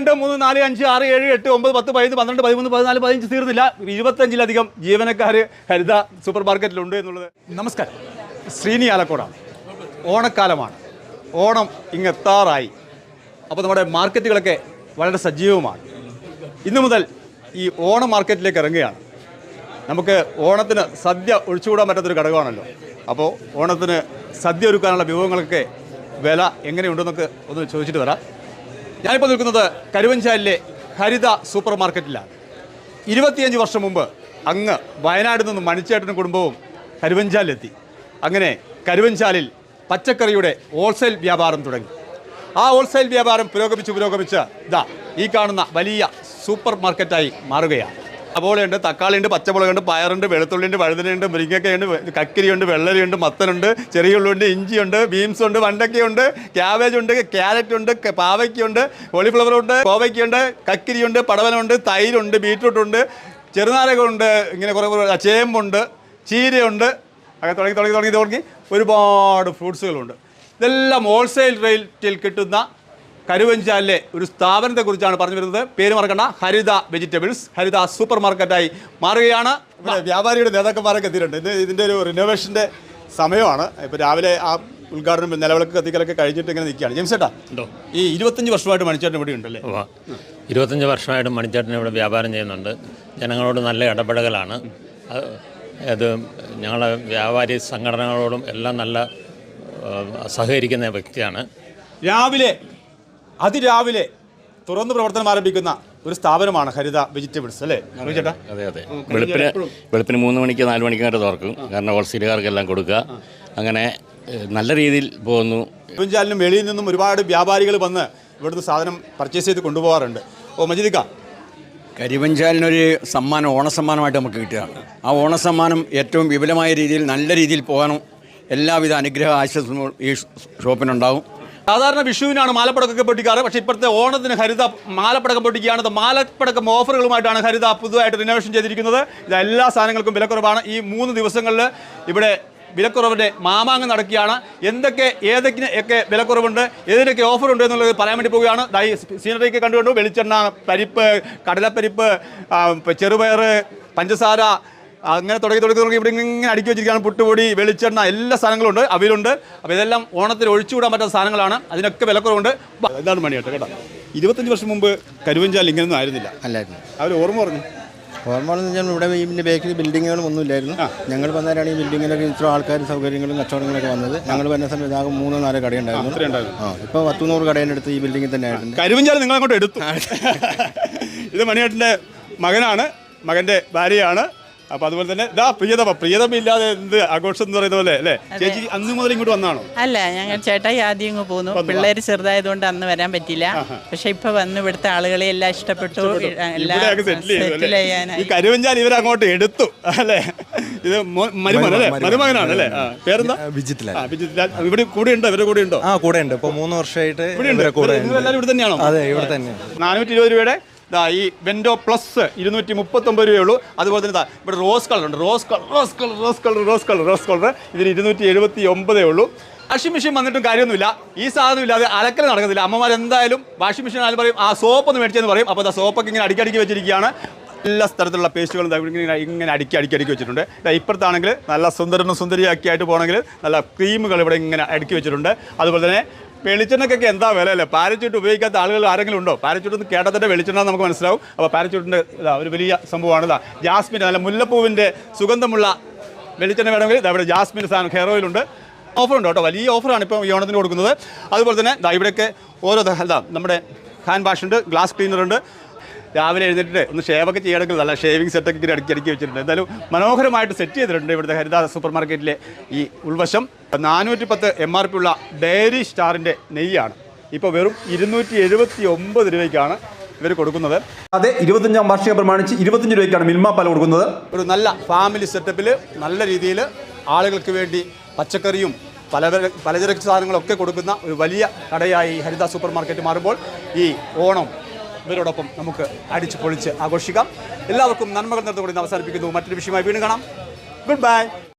രണ്ട് മൂന്ന് നാല് അഞ്ച് ആറ് ഏഴ് എട്ട് ഒമ്പത് പത്ത് പതിനൊന്ന് പന്ത്രണ്ട് പതിമൂന്ന് പതിനാല് പതിനഞ്ച് തീർന്നില്ല. ഇരുപത്തഞ്ചിലധികം ജീവനക്കാർ ഹരിത സൂപ്പർ മാർക്കറ്റിലുണ്ട് എന്നുള്ളത്. നമസ്കാരം. ശ്രീനി ആലക്കോടാണ് ഓണക്കാലമാണ്. ഓണം ഇങ്ങെത്താറായി അപ്പോൾ നമ്മുടെ മാർക്കറ്റുകളൊക്കെ വളരെ സജീവമാണ്. ഇന്നു മുതൽ ഈ ഓണം മാർക്കറ്റിലേക്ക് ഇറങ്ങുകയാണ്. നമുക്ക് ഓണത്തിന് സദ്യ ഒഴിച്ചുകൂടാൻ പറ്റാത്തൊരു ഘടകമാണല്ലോ. അപ്പോൾ ഓണത്തിന് സദ്യ ഒരുക്കാനുള്ള വിഭവങ്ങളൊക്കെ വില എങ്ങനെയുണ്ടെന്നൊക്കെ ഒന്ന് ചോദിച്ചിട്ട് വരാം. ഞാനിപ്പോൾ നിൽക്കുന്നത് കരുവഞ്ചാലിലെ ഹരിത സൂപ്പർ മാർക്കറ്റിലാണ്. ഇരുപത്തിയഞ്ച് വർഷം മുമ്പ് അങ്ങ് വയനാട് നിന്നും മണിച്ചേട്ടനും കുടുംബവും കരുവഞ്ചാലിലെത്തി. അങ്ങനെ കരുവഞ്ചാലിൽ പച്ചക്കറിയുടെ ഹോൾസെയിൽ വ്യാപാരം തുടങ്ങി. ആ ഹോൾസെയിൽ വ്യാപാരം പുരോഗമിച്ച് പുരോഗമിച്ച് ഇതാ ഈ കാണുന്ന വലിയ സൂപ്പർ മാർക്കറ്റായി മാറുകയാണ്. സബോളയുണ്ട് തക്കാളിയുണ്ട് പച്ചമുളകുണ്ട് പയറുണ്ട് വെളുത്തുള്ളിയുണ്ട് വഴുതനയുണ്ട് മുരിങ്ങക്കയുണ്ട് കക്കരിയുണ്ട് വെള്ളരിയുണ്ട് മത്തനുണ്ട് ചെറിയ ഉള്ളുണ്ട് ഇഞ്ചിയുണ്ട് ബീൻസ് ഉണ്ട് വണ്ടക്കയുണ്ട് ക്യാബേജ് ഉണ്ട് ക്യാരറ്റ് ഉണ്ട് പാവയ്ക്കുണ്ട് കോളിഫ്ലവർ ഉണ്ട് കോവയ്ക്കുണ്ട് കക്കിരിയുണ്ട് പടവനുണ്ട് തൈരുണ്ട് ബീറ്റ്റൂട്ട് ഉണ്ട് ചെറുനാരകമുണ്ട് ഇങ്ങനെ കുറേ കുറേ ചേമ്പുണ്ട് ചീരയുണ്ട് അങ്ങനെ തുടങ്ങി തുടങ്ങി തുടങ്ങി തുടങ്ങി ഒരുപാട് ഫ്രൂട്ട്സുകളുണ്ട്. ഇതെല്ലാം ഹോൾസെയിൽ റേറ്റിൽ കിട്ടുന്ന കരുവഞ്ചാലിലെ ഒരു സ്ഥാപനത്തെക്കുറിച്ചാണ് പറഞ്ഞു വരുന്നത്. പേര് മറക്കണ്ട. ഹരിത വെജിറ്റബിൾസ്. ഹരിത സൂപ്പർ മാർക്കറ്റായി മാറുകയാണ് വ്യാപാരിയുടെ നേതാക്കന്മാരൊക്കെ എത്തിയിട്ടുണ്ട്. ഇത് ഇതിന്റെ ഒരു റിനോവേഷന്റെ സമയമാണ്. ഇപ്പോൾ രാവിലെ ആ ഉദ്ഘാടനം നിലവിളക്ക് കത്തിക്കലൊക്കെ കഴിഞ്ഞിട്ട് ഇങ്ങനെ നിൽക്കുകയാണ്. ജെയിംസ് ചേട്ടാ ഉണ്ടോ? ഈ ഇരുപത്തഞ്ച് വർഷമായിട്ട് മണിച്ചേട്ടൻ ഇവിടെ ഉണ്ടല്ലേ. ഇരുപത്തഞ്ച് വർഷമായിട്ട് മണിച്ചേട്ടൻ ഇവിടെ വ്യാപാരം ചെയ്യുന്നുണ്ട്. ജനങ്ങളോട് നല്ല ഇടപെടലാണ് അത് അത് ഞങ്ങളെ വ്യാപാരി സംഘടനകളോടും എല്ലാം നല്ല സഹകരിക്കുന്ന വ്യക്തിയാണ്. രാവിലെ അതിരാവിലെ തുറന്നു പ്രവർത്തനം ആരംഭിക്കുന്ന ഒരു സ്ഥാപനമാണ് ഹരിത വെജിറ്റബിൾസ് അല്ലേ? ചേട്ടാ അതെ അതെ. വെളുപ്പിന് വെളുപ്പിന് മൂന്ന് മണിക്ക് നാല് മണിക്ക് വരെ തുറക്കും. കാരണം ഹോൾസെയിലുകാർക്കെല്ലാം കൊടുക്കുക. അങ്ങനെ നല്ല രീതിയിൽ പോകുന്നു. പഞ്ചാലിനും വെളിയിൽ നിന്നും ഒരുപാട് വ്യാപാരികൾ വന്ന് ഇവിടുന്ന് സാധനം പർച്ചേസ് ചെയ്ത് കൊണ്ടുപോകാറുണ്ട്. ഓ മജിദിക്ക? കരിവഞ്ചാലിനൊരു സമ്മാനം ഓണസമ്മാനമായിട്ട് നമുക്ക് കിട്ടുകയാണ്. ആ ഓണസമ്മാനം ഏറ്റവും വിപുലമായ രീതിയിൽ നല്ല രീതിയിൽ പോകാനും എല്ലാവിധ അനുഗ്രഹ ആശംസകളും ഈ ഷോപ്പിനുണ്ടാവും. സാധാരണ വിഷുവിനാണ് മാലപ്പടക്കമൊക്കെ പൊട്ടിക്കാറ് പക്ഷേ ഇപ്പോഴത്തെ ഓണത്തിന് ഹരിത മാലപ്പടക്കം പൊട്ടിക്കുകയാണ്. മാലപ്പടക്കം ഓഫറുകളുമായിട്ടാണ് ഹരിത പുതുതായിട്ട് റിനോവേഷൻ ചെയ്തിരിക്കുന്നത്. ഇത് എല്ലാ സാധനങ്ങൾക്കും വിലക്കുറവാണ്. ഈ മൂന്ന് ദിവസങ്ങളിൽ ഇവിടെ വിലക്കുറവിന്റെ മാമാങ്ങ് നടക്കുകയാണ്. എന്തൊക്കെ ഏതൊക്കെ ഒക്കെ വിലക്കുറവുണ്ട് ഏതിനൊക്കെ ഓഫറുണ്ട് എന്നുള്ളത് പറയാൻ വേണ്ടി പോവുകയാണ്. ഈ സീനറിയൊക്കെ കണ്ടുകൊണ്ട് വെളിച്ചെണ്ണ പരിപ്പ് കടലപ്പരിപ്പ് ചെറുപയർ പഞ്ചസാര അങ്ങനെ തുടങ്ങി തുടങ്ങി തുടങ്ങി ഇവിടെ ഇങ്ങനെ അടുക്കി വെച്ചിരിക്കുകയാണ് പുട്ടുപൊടി വെളിച്ചെണ്ണ എല്ലാ സാധനങ്ങളും ഉണ്ട് അവയിലുണ്ട്. അപ്പോൾ ഇതെല്ലാം ഓണത്തിൽ ഒഴിച്ചുകൂടാൻ പറ്റുന്ന സാധനങ്ങളാണ്. അതിനൊക്കെ വിലക്കുറവുണ്ട്. എന്താണ് മണിയേട്ടോ കേട്ടോ ഇരുപത്തഞ്ച് വർഷം മുമ്പ് കരുവഞ്ചാൽ ഇങ്ങനെയൊന്നും ആയിരുന്നില്ല. അല്ലായിരുന്നു. അവർ ഓർമ്മ പറഞ്ഞു? ഓർമ്മ എന്ന് വെച്ചാൽ ഇവിടെ ഈ ബേക്കിൽ ബിൽഡിങ്ങുകളും ഒന്നും ഇല്ലായിരുന്നു ഞങ്ങൾ വന്നവരാണ് ഈ ബിൽഡിങ്ങിലൊക്കെ ഇത്ര ആൾക്കാരും സൗകര്യങ്ങളും കച്ചവടങ്ങളൊക്കെ വന്നത്. ഞങ്ങൾ വന്ന സമയത്ത് ആകെ മൂന്നോ നാലോ കടയുണ്ടായിരുന്നു ആ ഇപ്പോൾ പത്തുനൂറ് കടേന്റെ അടുത്ത് ഈ ബിൽഡിങ്ങിൽ തന്നെ ആയിട്ടുണ്ട്. കരുവഞ്ചാൽ നിങ്ങൾ അങ്ങോട്ട് എടുത്തു ഇത് മണിയേട്ടന്റെ മകനാണ് മകന്റെ ഭാര്യയാണ്. അപ്പോൾ അതുപോലെ തന്നെ ഇതാ പ്രിയതമ പ്രിയതമ ഇല്ലാതെ എന്ത് ആഘോഷം എന്ന് പറയുന്ന പോലെ അല്ലേ? ചേച്ചി അന്ന് മുതൽ ഇങ്ങോട്ട് വന്നാണോ? അല്ല ഞങ്ങൾ ചേട്ടായി ആദ്യം ഇങ്ങ് പോന്നു. പിള്ളേര് ചെറുതായതുകൊണ്ട് അന്ന് വരാൻ പറ്റില്ല പക്ഷെ ഇപ്പൊ വന്ന് ഇവിടുത്തെ ആളുകളെ എല്ലാം ഇഷ്ടപ്പെട്ടു ഈ കരുവഞ്ചാൽ ഇവർ അങ്ങോട്ട് എടുത്തു അല്ലേ? ഇത് മോ- മരുമകൻ അല്ലേ? മരുമകനാണ് അല്ലേ? ആ, പേരെന്താ? വിജിത്തിലാൽ. ആ, ഇവിടെ കൂടെ ഉണ്ടോ? ഇവരുടെ കൂടെ ഉണ്ടോ? ആ കൂടെ ഉണ്ട്. ഇപ്പൊ മൂന്ന് വർഷമായിട്ട് ഇവിടെ ഇവിടെ തന്നെയാണോ? അതെ ഇവിടെ തന്നെ നാനൂറ്റി ഇരുപത് രൂപയുടെ ദാ ഈ വെൻഡോ പ്ലസ് ഇരുന്നൂറ്റി മുപ്പത്തൊമ്പത് രൂപയുള്ളൂ. അതുപോലെ തന്നെ ദാ ഇവിടെ റോസ് കളർ ഉണ്ട്. Rose colour rose colour rose colour rose colour rose colour ഇതിന് ഇരുന്നൂറ്റി എഴുപത്തി ഒമ്പതേ ഉള്ളൂ. വാഷിംഗ് മെഷീൻ വന്നിട്ടും കാര്യമൊന്നുമില്ല. ഈ സാധനം ഇല്ലാതെ അലക്കൽ നടക്കുന്നില്ല അമ്മമാർ എന്തായാലും വാഷിംഗ് മെഷീൻ ആയാലും പറയും ആ സോപ്പ് ഒന്ന് മേടിച്ചെന്ന് പറയും. അപ്പോൾ ആ സോപ്പൊക്കെ ഇങ്ങനെ അടിക്കി അടിക്കി വെച്ചിരിക്കുകയാണ്. എല്ലാ സ്ഥലത്തുള്ള പേസ്റ്റുകളും ഇങ്ങനെ ഇങ്ങനെ അടിക്കി അടുക്കി അടുക്കി വെച്ചിട്ടുണ്ട് ഇപ്പുറത്താണെങ്കിൽ നല്ല സുന്ദരനും സുന്ദരിയാക്കി ആയിട്ട് പോകണമെങ്കിൽ നല്ല ക്രീമുകൾ ഇവിടെ ഇങ്ങനെ അടുക്കി വെച്ചിട്ടുണ്ട്. അതുപോലെ തന്നെ വെളിച്ചെണ്ണക്കൊക്കെ എന്താ വില അല്ലേ പാരച്യൂട്ട് ഉപയോഗിക്കാത്ത ആളുകൾ ആരെങ്കിലും ഉണ്ടോ? പാരച്യൂട്ട് കേട്ടതിന്റെ വെളിച്ചെണ്ണ നമുക്ക് മനസ്സിലാവും. അപ്പോൾ പാരച്യൂട്ടിന്റെ ഇതാ ഒരു വലിയ സംഭവമാണ് ഇതാ. ജാസ്മിൻ അല്ല മുല്ലപ്പൂവിന്റെ സുഗന്ധമുള്ള വെളിച്ചെണ്ണ വേണമെങ്കിൽ ഇവിടെ ജാസ്മിൻ സാധനം ഹെയർ ഓയിലുണ്ട് ഓഫറുണ്ട് കേട്ടോ. വലിയ ഓഫറാണ് ഇപ്പോൾ ഈ ഓണത്തിന് കൊടുക്കുന്നത്. അതുപോലെ തന്നെ ഇവിടെയൊക്കെ ഓരോ ഇതാ നമ്മുടെ ഹാൻഡ് വാഷ് ഉണ്ട് ഗ്ലാസ് ക്ലീനർ ഉണ്ട്. രാവിലെ എഴുന്നേറ്റിട്ട് ഒന്ന് ഷേവൊക്കെ ചെയ്യണമെങ്കിൽ നല്ല ഷേവിംഗ് സെറ്റൊക്കെ ഇങ്ങനെ അടുക്കി അടുക്കി വെച്ചിട്ടുണ്ട്. എന്തായാലും മനോഹരമായിട്ട് സെറ്റ് ചെയ്തിട്ടുണ്ട് ഇവിടുത്തെ ഹരിത സൂപ്പർ മാർക്കറ്റിലെ ഈ ഉൾവശം. നാനൂറ്റി പത്ത് എം ആർ പി ഉള്ള ഡെയറി സ്റ്റാറിന്റെ നെയ്യാണ്. ഇപ്പോൾ വെറും ഇരുന്നൂറ്റി എഴുപത്തി ഒമ്പത് രൂപയ്ക്കാണ് ഇവർ കൊടുക്കുന്നത്. അതെ ഇരുപത്തഞ്ചാം വാർഷികം പ്രമാണിച്ച് ഇരുപത്തഞ്ച് രൂപയ്ക്കാണ് മിൽമ പാൽ കൊടുക്കുന്നത്. ഒരു നല്ല ഫാമിലി സെറ്റപ്പിൽ നല്ല രീതിയിൽ ആളുകൾക്ക് വേണ്ടി പച്ചക്കറിയും പല പലചരക്ക് സാധനങ്ങളൊക്കെ കൊടുക്കുന്ന ഒരു വലിയ കടയായി ഹരിത സൂപ്പർ മാർക്കറ്റ് മാറുമ്പോൾ ഈ ഓണം ഇവരോടൊപ്പം നമുക്ക് അടിച്ച് പൊളിച്ച് ആഘോഷിക്കാം. എല്ലാവർക്കും നന്മകൾ നിർത്തുകൂടി അവസാനിപ്പിക്കുന്നു. മറ്റൊരു വിഷയമായി വീണ്ടും കാണാം. Good bye